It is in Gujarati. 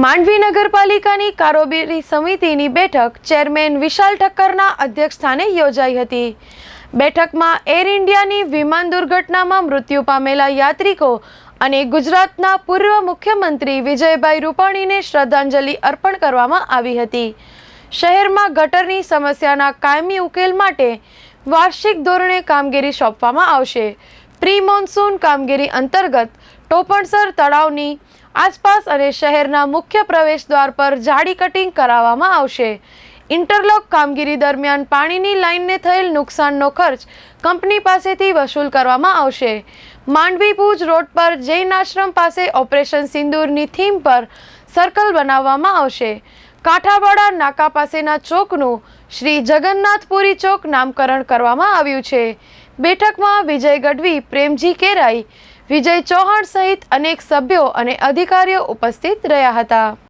માંડવી નગરપાલિકાની કારોબારી સમિતિની બેઠક ચેરમેન વિશાલ ઠક્કરના અધ્યક્ષસ્થાને યોજાઈ હતી. બેઠકમાં એર ઇન્ડિયાની વિમાન દુર્ઘટનામાં મૃત્યુ પામેલા યાત્રિકો અને ગુજરાતના પૂર્વ મુખ્યમંત્રી વિજયભાઈ રૂપાણીને શ્રદ્ધાંજલિ અર્પણ કરવામાં આવી હતી. શહેરમાં ગટરની સમસ્યાના કાયમી ઉકેલ માટે વાર્ષિક ધોરણે કામગીરી સોંપવામાં આવશે. પ્રી મોન્સૂન કામગીરી અંતર્ગત ટોપણસર તળાવની આસપાસ અને શહેરના મુખ્ય પ્રવેશ દ્વાર પર જાડી કટિંગ કરાવવામાં આવશે. ઇન્ટરલોક કામગીરી દરમિયાન પાણીની લાઇનને થયેલ નુકસાનનો ખર્ચ કંપની પાસેથી વસૂલ કરવામાં આવશે. માંડવી ભુજ રોડ પર જૈન આશ્રમ પાસે ઓપરેશન સિંદૂરની થીમ પર સર્કલ બનાવવામાં આવશે. કાંઠાવાડા નાકા પાસેના ચોકનું શ્રી જગન્નાથપુરી ચોક નામકરણ કરવામાં આવ્યું છે. બેઠકમાં વિજય ગઢવી, પ્રેમજી કેરાઈ, વિજય ચૌહાણ સહિત અનેક સભ્યો અને અધિકારીઓ ઉપસ્થિત રહ્યા હતા.